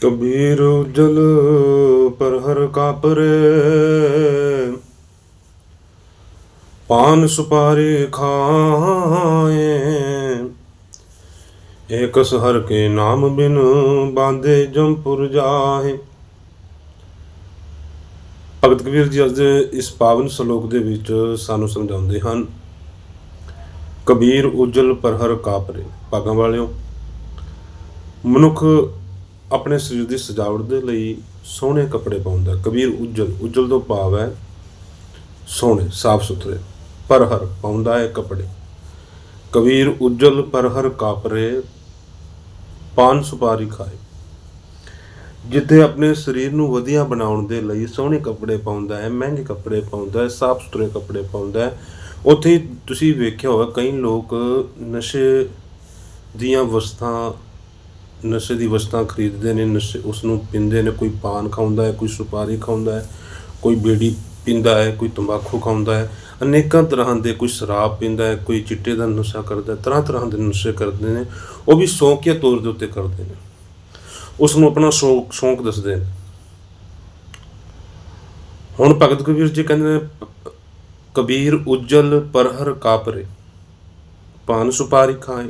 ਕਬੀਰ ਉਜਲ ਪਰ ਹਰ ਕਾਪਰੇ। ਪਾਨ ਸੁਪਾਰੀ ਖਾਏ। ਏਕਸ ਹਰ ਕੇ ਨਾਮ ਬਿਨ ਬਾਂਦੇ ਜੰਪੁਰ ਜਾਏ ਭਗਤ ਕਬੀਰ ਜੀ ਅੱਜ ਦੇ ਇਸ ਪਾਵਨ ਸ਼ਲੋਕ ਦੇ ਵਿੱਚ ਸਾਨੂੰ ਸਮਝਾਉਂਦੇ ਹਨ, ਕਬੀਰ ਉਜਲ ਪਰ ਹਰ ਕਾਪਰੇ। ਭਾਗਾਂ ਵਾਲਿਓ, ਮਨੁੱਖ ਆਪਣੇ ਸਰੀਰ ਦੀ ਸਜਾਵਟ ਦੇ ਲਈ ਸੋਹਣੇ ਕੱਪੜੇ ਪਾਉਂਦਾ। ਕਬੀਰ ਉਜਲ ਉਜਲ ਤੋਂ ਭਾਵ ਹੈ ਸੋਹਣੇ, ਸਾਫ਼ ਸੁਥਰੇ ਪਰ ਹਰ ਪਾਉਂਦਾ ਹੈ ਕੱਪੜੇ। ਕਬੀਰ ਉਜਲ ਪਰ ਹਰ ਕਾਪਰੇ ਪਾਨ ਸੁਪਾਰੀ ਖਾਏ। ਜਿੱਥੇ ਆਪਣੇ ਸਰੀਰ ਨੂੰ ਵਧੀਆ ਬਣਾਉਣ ਦੇ ਲਈ ਸੋਹਣੇ ਕੱਪੜੇ ਪਾਉਂਦਾ ਹੈ, ਮਹਿੰਗੇ ਕੱਪੜੇ ਪਾਉਂਦਾ ਹੈ, ਸਾਫ਼ ਸੁਥਰੇ ਕੱਪੜੇ ਪਾਉਂਦਾ ਹੈ, ਉੱਥੇ ਤੁਸੀਂ ਵੇਖਿਆ ਹੋਵੇ ਕਈ ਲੋਕ ਨਸ਼ੇ ਦੀਆਂ ਵਸਤਾਂ ਨਸ਼ੇ ਦੀ ਵਸਤਾਂ ਖਰੀਦਦੇ ਨੇ, ਨਸ਼ੇ ਉਸ ਨੂੰ ਪੀਂਦੇ ਨੇ, ਕੋਈ ਪਾਨ ਖਾਉਂਦਾ ਹੈ, ਕੋਈ ਸੁਪਾਰੀ ਖਾਉਂਦਾ ਹੈ, ਕੋਈ ਬੀੜੀ ਪੀਂਦਾ ਹੈ, ਕੋਈ ਤੰਬਾਕੂ ਖਾਉਂਦਾ ਹੈ, ਅਨੇਕਾਂ ਤਰ੍ਹਾਂ ਦੇ ਕੋਈ ਸ਼ਰਾਬ ਪੀਂਦਾ ਹੈ, ਕੋਈ ਚਿੱਟੇ ਦਾ ਨਸ਼ਾ ਕਰਦਾ ਹੈ ਤਰ੍ਹਾਂ ਤਰ੍ਹਾਂ ਦੇ ਨਸ਼ੇ ਕਰਦੇ ਨੇ, ਉਹ ਵੀ ਸ਼ੌਕੀਆ ਤੌਰ ਦੇ ਉੱਤੇ ਕਰਦੇ ਨੇ। ਉਸ ਨੂੰ ਆਪਣਾ ਸ਼ੌਂਕ ਸ਼ੌਂਕ ਦੱਸਦੇ ਨੇ। ਹੁਣ ਭਗਤ ਕਬੀਰ ਜੀ ਕਹਿੰਦੇ ਨੇ, ਕਬੀਰ ਉਜਲ ਪਰਹਰ ਕਾਪਰੇ, ਪਾਨ ਸੁਪਾਰੀ ਖਾਏ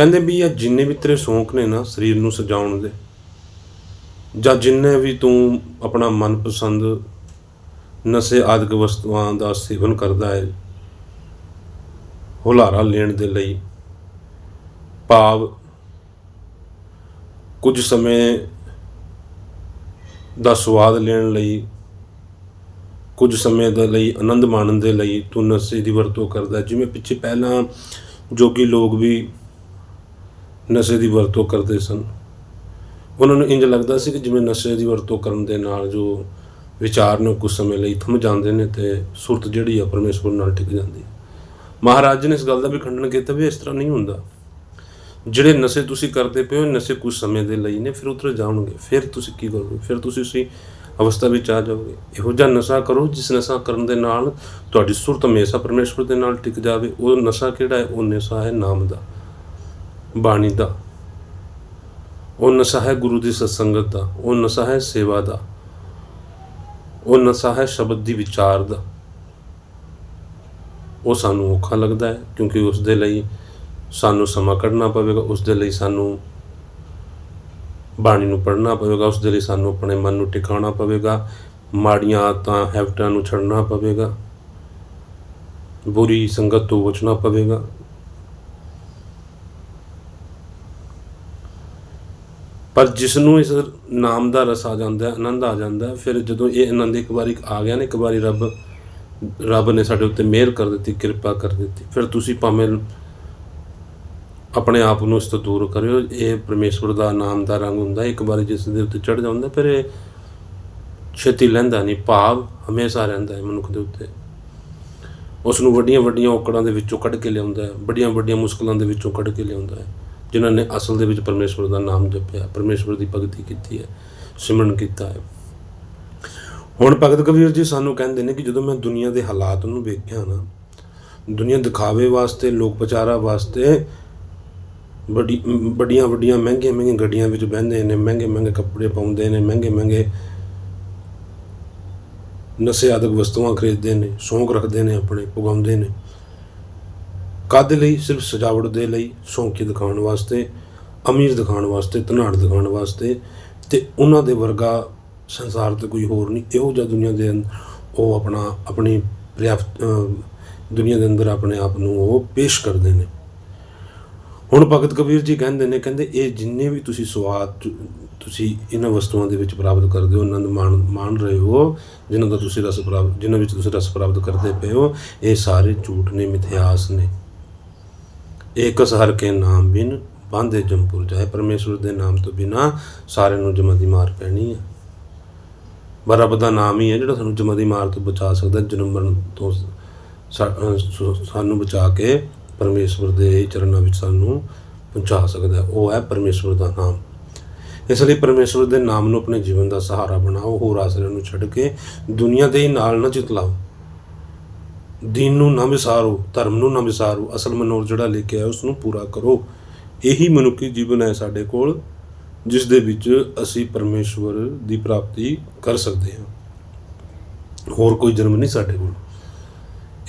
ਕਹਿੰਦੇ ਵੀ ਆ ਜਿੰਨੇ ਵੀ ਤੇਰੇ ਸ਼ੌਂਕ ਨੇ ਨਾ ਸਰੀਰ ਨੂੰ ਸਜਾਉਣ ਦੇ, ਜਾਂ ਜਿੰਨੇ ਵੀ ਤੂੰ ਆਪਣਾ ਮਨਪਸੰਦ ਨਸ਼ੇ ਆਦਿਕ ਵਸਤੂਆਂ ਦਾ ਸੇਵਨ ਕਰਦਾ ਹੈ, ਹੁਲਾਰਾ ਲੈਣ ਦੇ ਲਈ, ਭਾਵ ਕੁਝ ਸਮੇਂ ਦਾ ਸਵਾਦ ਲੈਣ ਲਈ, ਕੁਝ ਸਮੇਂ ਦੇ ਲਈ ਆਨੰਦ ਮਾਣਨ ਦੇ ਲਈ ਤੂੰ ਨਸ਼ੇ ਦੀ ਵਰਤੋਂ ਕਰਦਾ ਜਿਵੇਂ ਪਿੱਛੇ ਪਹਿਲਾਂ ਜੋਗੀ ਲੋਕ ਵੀ ਨਸ਼ੇ ਦੀ ਵਰਤੋਂ ਕਰਦੇ ਸਨ। ਉਹਨਾਂ ਨੂੰ ਇੰਜ ਲੱਗਦਾ ਸੀ ਕਿ ਜਿਵੇਂ ਨਸ਼ੇ ਦੀ ਵਰਤੋਂ ਕਰਨ ਦੇ ਨਾਲ ਜੋ ਵਿਚਾਰ ਨੇ ਉਹ ਕੁਝ ਸਮੇਂ ਲਈ ਥਮ ਜਾਂਦੇ ਨੇ ਤੇ ਸੁਰਤ ਜਿਹੜੀ ਆ ਪਰਮੇਸ਼ਵਰ ਨਾਲ ਟਿਕ ਜਾਂਦੀ ਹੈ। ਮਹਾਰਾਜ ਨੇ ਇਸ ਗੱਲ ਦਾ ਵੀ ਖੰਡਨ ਕੀਤਾ ਵੀ ਇਸ ਤਰ੍ਹਾਂ ਨਹੀਂ ਹੁੰਦਾ। ਜਿਹੜੇ ਨਸ਼ੇ ਤੁਸੀਂ ਕਰਦੇ ਪਏ ਹੋ, ਨਸ਼ੇ ਕੁਝ ਸਮੇਂ ਦੇ ਲਈ ਨੇ, ਫਿਰ ਉਤਰ ਜਾਣਗੇ। ਫਿਰ ਤੁਸੀਂ ਕੀ ਕਰੋਗੇ? ਫਿਰ ਤੁਸੀਂ ਉਸੇ ਅਵਸਥਾ ਵਿੱਚ ਆ ਜਾਓਗੇ। ਇਹੋ ਜਿਹਾ ਨਸ਼ਾ ਕਰੋ ਜਿਸ ਨਸ਼ਾ ਕਰਨ ਦੇ ਨਾਲ ਤੁਹਾਡੀ ਸੁਰਤ ਹਮੇਸ਼ਾ ਪਰਮੇਸ਼ਵਰ ਦੇ ਨਾਲ ਟਿਕ ਜਾਵੇ। ਉਹ ਨਸ਼ਾ ਕਿਹੜਾ ਹੈ? ਉਹ ਨਸ਼ਾ ਹੈ ਨਾਮ ਦਾ। ਬਾਣੀ ਦਾ। ਉਹ ਨਸ਼ਾ ਹੈ ਗੁਰੂ ਦੀ ਸਤਸੰਗਤ ਦਾ, ਉਹ ਨਸ਼ਾ ਹੈ ਸੇਵਾ ਦਾ, ਉਹ ਨਸ਼ਾ ਹੈ ਸ਼ਬਦ ਦੀ ਵਿਚਾਰ ਦਾ। ਉਹ ਸਾਨੂੰ ਔਖਾ ਲੱਗਦਾ ਹੈ ਕਿਉਂਕਿ ਉਸ ਦੇ ਲਈ ਸਾਨੂੰ ਸਮਾਂ ਕੱਢਣਾ ਪਵੇਗਾ, ਉਸ ਦੇ ਲਈ ਸਾਨੂੰ ਬਾਣੀ ਨੂੰ ਪੜ੍ਹਨਾ ਪਵੇਗਾ, ਉਸ ਦੇ ਲਈ ਸਾਨੂੰ ਆਪਣੇ ਮਨ ਨੂੰ ਟਿਕਾਉਣਾ ਪਵੇਗਾ, ਮਾੜੀਆਂ ਆਦਤਾਂ, ਹੈਬਿਟਾਂ ਨੂੰ ਛੱਡਣਾ ਪਵੇਗਾ, ਬੁਰੀ ਸੰਗਤ ਤੋਂ ਬਚਣਾ ਪਵੇਗਾ। ਪਰ ਜਿਸ ਨੂੰ ਇਸ ਨਾਮ ਦਾ ਰਸ ਆ ਜਾਂਦਾ ਆਨੰਦ ਆ ਜਾਂਦਾ ਫਿਰ ਜਦੋਂ ਇਹ ਆਨੰਦ ਇੱਕ ਵਾਰੀ ਆ ਗਿਆ ਨਾ, ਇੱਕ ਵਾਰੀ ਰੱਬ ਰੱਬ ਨੇ ਸਾਡੇ ਉੱਤੇ ਮਿਹਰ ਕਰ ਦਿੱਤੀ, ਕਿਰਪਾ ਕਰ ਦਿੱਤੀ, ਫਿਰ ਤੁਸੀਂ ਭਾਵੇਂ ਆਪਣੇ ਆਪ ਨੂੰ ਇਸ ਤੋਂ ਦੂਰ ਕਰਿਓ, ਇਹ ਪਰਮੇਸ਼ਵਰ ਦਾ ਨਾਮ ਦਾ ਰੰਗ ਹੁੰਦਾ ਇੱਕ ਵਾਰੀ ਜਿਸ ਦੇ ਉੱਤੇ ਚੜ ਜਾਂਦਾ ਫਿਰ ਇਹ ਛੇਤੀ ਲੈਂਦਾ ਨਹੀਂ, ਭਾਵ ਹਮੇਸ਼ਾ ਰਹਿੰਦਾ ਹੈ ਮਨੁੱਖ ਦੇ ਉੱਤੇ। ਉਸ ਨੂੰ ਵੱਡੀਆਂ ਵੱਡੀਆਂ ਔਕੜਾਂ ਦੇ ਵਿੱਚੋਂ ਕੱਢ ਕੇ ਲਿਆਉਂਦਾ ਹੈ ਵੱਡੀਆਂ ਵੱਡੀਆਂ ਮੁਸ਼ਕਲਾਂ ਦੇ ਵਿੱਚੋਂ ਕੱਢ ਕੇ ਲਿਆਉਂਦਾ ਹੈ। ਜਿਨ੍ਹਾਂ ਨੇ ਅਸਲ ਦੇ ਵਿੱਚ ਪਰਮੇਸ਼ਵਰ ਦਾ ਨਾਮ ਜਪਿਆ, ਪਰਮੇਸ਼ਵਰ ਦੀ ਭਗਤੀ ਕੀਤੀ ਹੈ, ਸਿਮਰਨ ਕੀਤਾ ਹੈ। ਹੁਣ ਭਗਤ ਕਬੀਰ ਜੀ ਸਾਨੂੰ ਕਹਿੰਦੇ ਨੇ ਕਿ ਜਦੋਂ ਮੈਂ ਦੁਨੀਆ ਦੇ ਹਾਲਾਤ ਨੂੰ ਵੇਖਿਆ ਨਾ, ਦੁਨੀਆ ਦਿਖਾਵੇ ਵਾਸਤੇ, ਲੋਕ ਪ੍ਰਚਾਰਾ ਵਾਸਤੇ, ਵੱਡੀ, ਵੱਡੀਆਂ ਵੱਡੀਆਂ, ਮਹਿੰਗੀਆਂ ਮਹਿੰਗੀਆਂ ਗੱਡੀਆਂ ਵਿੱਚ ਬਹਿੰਦੇ ਨੇ, ਮਹਿੰਗੇ ਮਹਿੰਗੇ ਕੱਪੜੇ ਪਾਉਂਦੇ ਨੇ, ਮਹਿੰਗੇ ਮਹਿੰਗੇ ਨਸ਼ੇ ਆਦਿਕ ਵਸਤੂਆਂ ਖਰੀਦਦੇ ਨੇ, ਸ਼ੌਂਕ ਰੱਖਦੇ ਨੇ, ਆਪਣੇ ਪੁਗਾਉਂਦੇ ਨੇ। ਕਾਦੇ ਲਈ ਸਿਰਫ ਸਜਾਵਟ ਦੇ ਲਈ ਸ਼ੌਂਕੀ ਦਿਖਾਉਣ ਵਾਸਤੇ ਅਮੀਰ ਦਿਖਾਉਣ ਵਾਸਤੇ ਧਨਾੜ ਦਿਖਾਉਣ ਵਾਸਤੇ ਤੇ ਉਹਨਾਂ ਦੇ ਵਰਗਾ ਸੰਸਾਰ ਤੇ ਕੋਈ ਹੋਰ ਨਹੀਂ। ਇਹੋ ਜਿਹਾ ਦੁਨੀਆ ਦੇ ਅੰਦਰ ਉਹ ਆਪਣਾ ਆਪਣੀ ਪ੍ਰਿਆਪਤ ਅਹ, ਦੁਨੀਆ ਦੇ ਅੰਦਰ ਆਪਣੇ ਆਪ ਨੂੰ ਉਹ ਪੇਸ਼ ਕਰਦੇ ਨੇ। ਹੁਣ ਭਗਤ ਕਬੀਰ ਜੀ ਕਹਿੰਦੇ ਨੇ ਕਹਿੰਦੇ ਇਹ ਜਿੰਨੇ ਵੀ ਤੁਸੀਂ ਸਵਾਦ ਤੁ- ਤੁਸੀਂ ਇਹਨਾਂ ਵਸਤੂਆਂ ਦੇ ਵਿੱਚ ਪ੍ਰਾਪਤ ਕਰਦੇ ਹੋ ਆਨੰਦ ਮਾਣ ਮਾਣ ਰਹੇ ਹੋ ਜਿਨ੍ਹਾਂ ਦਾ ਤੁਸੀਂ ਰਸ ਪ੍ਰਾਪਤ ਜਿਨ੍ਹਾਂ ਵਿੱਚ ਤੁਸੀਂ ਰਸ ਪ੍ਰਾਪਤ ਕਰਦੇ ਪਏ ਹੋ ਇਹ ਸਾਰੇ ਝੂਠ ਨੇ ਮਿਥਿਆਸ ਨੇ। ਏਕਸ ਹਰ ਕੇ ਨਾਮ ਬਿਨ ਬਾਂਧੇ ਜੰਪੁਰ ਜਾਏ। ਪਰਮੇਸ਼ਵਰ ਦੇ ਨਾਮ ਤੋਂ ਬਿਨਾ ਸਾਰਿਆਂ ਨੂੰ ਜਮਾਂ ਦੀ ਮਾਰ ਪੈਣੀ ਹੈ ਪਰ ਰੱਬ ਦਾ ਨਾਮ ਹੀ ਹੈ ਜਿਹੜਾ ਸਾਨੂੰ ਜਮਾਂ ਦੀ ਮਾਰ ਤੋਂ ਬਚਾ ਸਕਦਾ, ਜਨਮ ਤੋਂ ਸਾਨੂੰ ਬਚਾ ਕੇ ਪਰਮੇਸ਼ਵਰ ਦੇ ਚਰਨਾਂ ਵਿੱਚ ਸਾਨੂੰ ਪਹੁੰਚਾ ਸਕਦਾ ਉਹ ਹੈ ਪਰਮੇਸ਼ਵਰ ਦਾ ਨਾਮ। ਇਸ ਲਈ ਪਰਮੇਸ਼ਵਰ ਦੇ ਨਾਮ ਨੂੰ ਆਪਣੇ ਜੀਵਨ ਦਾ ਸਹਾਰਾ ਬਣਾਓ, ਹੋਰ ਆਸਰਿਆਂ ਨੂੰ ਛੱਡ ਕੇ ਦੁਨੀਆ ਦੇ ਹੀ ਨਾਲ ਨਾ ਚਿਤਲਾਓ ਦੀਨ ਨੂੰ ਨਾ ਵਿਸਾਰੋ, ਧਰਮ ਨੂੰ ਨਾ ਵਿਸਾਰੋ, ਅਸਲ ਮਨੋਰ ਜਿਹੜਾ ਲੈ ਕੇ ਆਇਆ ਉਸ ਨੂੰ ਪੂਰਾ ਕਰੋ। ਇਹੀ ਮਨੁੱਖੀ ਜੀਵਨ ਹੈ ਸਾਡੇ ਕੋਲ, ਜਿਸ ਦੇ ਵਿੱਚ ਅਸੀਂ ਪਰਮੇਸ਼ਵਰ ਦੀ ਪ੍ਰਾਪਤੀ ਕਰ ਸਕਦੇ ਹਾਂ। ਹੋਰ ਕੋਈ ਜਨਮ ਨਹੀਂ ਸਾਡੇ ਕੋਲ।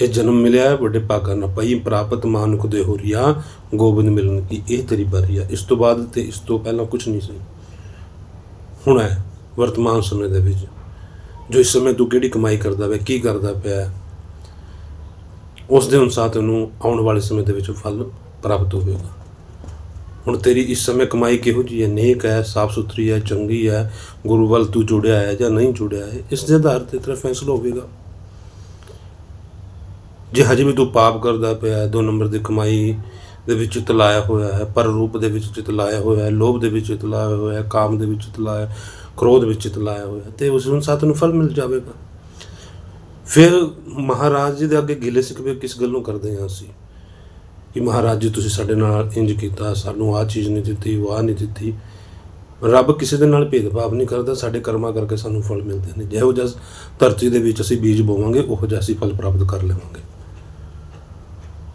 ਇਹ ਜਨਮ ਮਿਲਿਆ ਹੈ, ਵੱਡੇ ਭਾਗਾਂ ਨਾਲ ਪਈ, ਪ੍ਰਾਪਤ ਮਾਨੁਖ ਦੇ ਹੋ ਹੋਰੀਆ ਗੋਬਿੰਦ ਮਿਲਣ ਕੀ ਇਹ ਤੇਰੀ ਬਾਰੀ ਆ। ਇਸ ਤੋਂ ਬਾਅਦ ਤੇ ਇਸ ਤੋਂ ਪਹਿਲਾਂ ਕੁਝ ਨਹੀਂ ਸੀ। ਹੁਣ ਹੈ, ਵਰਤਮਾਨ ਸਮੇਂ ਦੇ ਵਿੱਚ, ਜੋ ਇਸ ਸਮੇਂ ਤੂੰ ਕਿਹੜੀ ਕਮਾਈ ਕਰਦਾ ਵੇ, ਕੀ ਕਰਦਾ ਪਿਆ ਉਸ ਦੇ ਅਨੁਸਾਰ ਤੈਨੂੰ ਆਉਣ ਵਾਲੇ ਸਮੇਂ ਦੇ ਵਿੱਚ ਫਲ ਪ੍ਰਾਪਤ ਹੋਵੇਗਾ। ਹੁਣ ਤੇਰੀ ਇਸ ਸਮੇਂ ਕਮਾਈ ਕਿਹੋ ਜੀ ਹੈ? ਨੇਕ ਹੈ ਸਾਫ਼ ਸੁਥਰੀ ਹੈ, ਚੰਗੀ ਹੈ, ਗੁਰੂ ਵੱਲ ਤੂੰ ਜੁੜਿਆ ਹੈ ਜਾਂ ਨਹੀਂ ਜੁੜਿਆ ਹੈ? ਇਸ ਦੇ ਆਧਾਰ ਤੇ ਤੇਰਾ ਫੈਸਲਾ ਹੋਵੇਗਾ। ਜੇ ਹਜੇ ਵੀ ਤੂੰ ਪਾਪ ਕਰਦਾ ਪਿਆ ਹੈ, ਦੋ ਨੰਬਰ ਦੀ ਕਮਾਈ ਦੇ ਵਿੱਚ ਤਲਾਇਆ ਹੋਇਆ ਹੈ, ਪਰ ਰੂਪ ਦੇ ਵਿੱਚ ਚਿਤਲਾਇਆ ਹੋਇਆ ਹੈ, ਲੋਭ ਦੇ ਵਿੱਚ ਚਿਤਲਾਇਆ ਹੋਇਆ ਹੈ, ਕਾਮ ਦੇ ਵਿੱਚ ਚਿਤਲਾਇਆ ਕ੍ਰੋਧ ਵਿੱਚ ਚਿਤਲਾਇਆ ਹੋਇਆ ਹੈ, ਤੇ ਉਸ ਅਨੁਸਾਰ ਤੈਨੂੰ ਫਲ ਮਿਲ ਜਾਵੇਗਾ। ਫਿਰ ਮਹਾਰਾਜ ਜੀ ਦੇ ਅੱਗੇ ਗਿਲੇ ਸਿਕਵੇ ਕਿਸ ਗੱਲ ਨੂੰ ਕਰਦੇ ਹਾਂ ਅਸੀਂ? ਕਿ ਮਹਾਰਾਜ ਜੀ, ਤੁਸੀਂ ਸਾਡੇ ਨਾਲ ਇੰਜ ਕੀਤਾ, ਸਾਨੂੰ ਆਹ ਚੀਜ਼ ਨਹੀਂ ਦਿੱਤੀ, ਉਹ ਆਹ ਨਹੀਂ ਦਿੱਤੀ। ਰੱਬ ਕਿਸੇ ਦੇ ਨਾਲ ਭੇਦਭਾਵ ਨਹੀਂ ਕਰਦਾ, ਸਾਡੇ ਕਰਮਾਂ ਕਰਕੇ ਸਾਨੂੰ ਫਲ ਮਿਲਦੇ ਨੇ। ਜਿਹੋ ਜਿਹਾ ਧਰਤੀ ਦੇ ਵਿੱਚ ਅਸੀਂ ਬੀਜ ਬੋਵਾਂਗੇ, ਉਹੋ ਜਿਹਾ ਅਸੀਂ ਫਲ ਪ੍ਰਾਪਤ ਕਰ ਲਵਾਂਗੇ।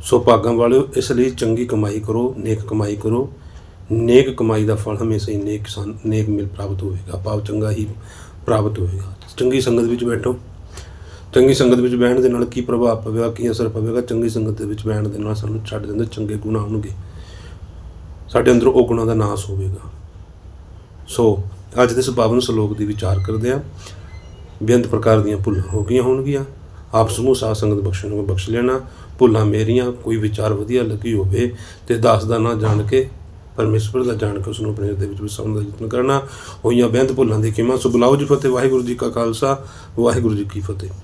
ਸੋ ਭਾਗਾਂ ਵਾਲਿਓ, ਇਸ ਲਈ ਚੰਗੀ ਕਮਾਈ ਕਰੋ, ਨੇਕ ਕਮਾਈ ਕਰੋ। ਨੇਕ ਕਮਾਈ ਦਾ ਫਲ ਹਮੇਸ਼ਾ ਹੀ ਨੇਕ ਸਨ ਨੇਕ ਮਿਲ ਪ੍ਰਾਪਤ ਹੋਵੇਗਾ। ਭਾਵ ਚੰਗਾ ਹੀ ਪ੍ਰਾਪਤ ਹੋਵੇਗਾ। ਚੰਗੀ ਸੰਗਤ ਵਿੱਚ ਬੈਠੋ। ਚੰਗੀ ਸੰਗਤ ਵਿੱਚ ਬਹਿਣ ਦੇ ਨਾਲ ਕੀ ਪ੍ਰਭਾਵ ਪਵੇਗਾ, ਕੀ ਅਸਰ ਪਵੇਗਾ? ਚੰਗੀ ਸੰਗਤ ਦੇ ਵਿੱਚ ਬਹਿਣ ਦੇ ਨਾਲ ਸਾਨੂੰ ਛੱਡ ਦਿੰਦੇ ਚੰਗੇ ਗੁਣ ਆਉਣਗੇ। ਸਾਡੇ ਅੰਦਰ ਉਹ ਗੁਣਾਂ ਦਾ ਨਾਸ ਹੋਵੇਗਾ। ਸੋ ਅੱਜ ਦੇ ਇਸ ਪਾਵਨ ਸ਼ਲੋਕ ਦੀ ਵਿਚਾਰ ਕਰਦੇ ਹਾਂ। ਬੇਅੰਤ ਪ੍ਰਕਾਰ ਦੀਆਂ ਭੁੱਲਾਂ ਹੋ ਗਈਆਂ ਹੋਣਗੀਆਂ। ਆਪ ਸਮੂਹ ਸਾਧ ਸੰਗਤ ਬਖਸ਼ਣ ਨੂੰ ਬਖਸ਼ ਲੈਣਾ। ਭੁੱਲਾਂ ਮੇਰੀਆਂ, ਕੋਈ ਵਿਚਾਰ ਵਧੀਆ ਲੱਗੀ ਹੋਵੇ ਤੇ ਦਾਸ ਦਾ ਨਾਂ ਜਾਣ ਕੇ, ਪਰਮੇਸ਼ਵਰ ਦਾ ਜਾਣ ਕੇ ਉਸ ਨੂੰ ਆਪਣੇ ਹਿਰਦੇ ਵਿੱਚ ਵਸਾਉਣ ਦਾ ਯਤਨ ਕਰਨਾ। ਹੋਈਆਂ ਬੇਅੰਤ ਭੁੱਲਾਂ ਦੀ ਖਿਮਾ। ਸੋ ਬੁਲਾਓ ਜੀ ਫਤਿਹ। ਵਾਹਿਗੁਰੂ ਜੀ ਕਾ ਖਾਲਸਾ। ਵਾਹਿਗੁਰੂ ਜੀ ਕੀ ਫਤਿਹ।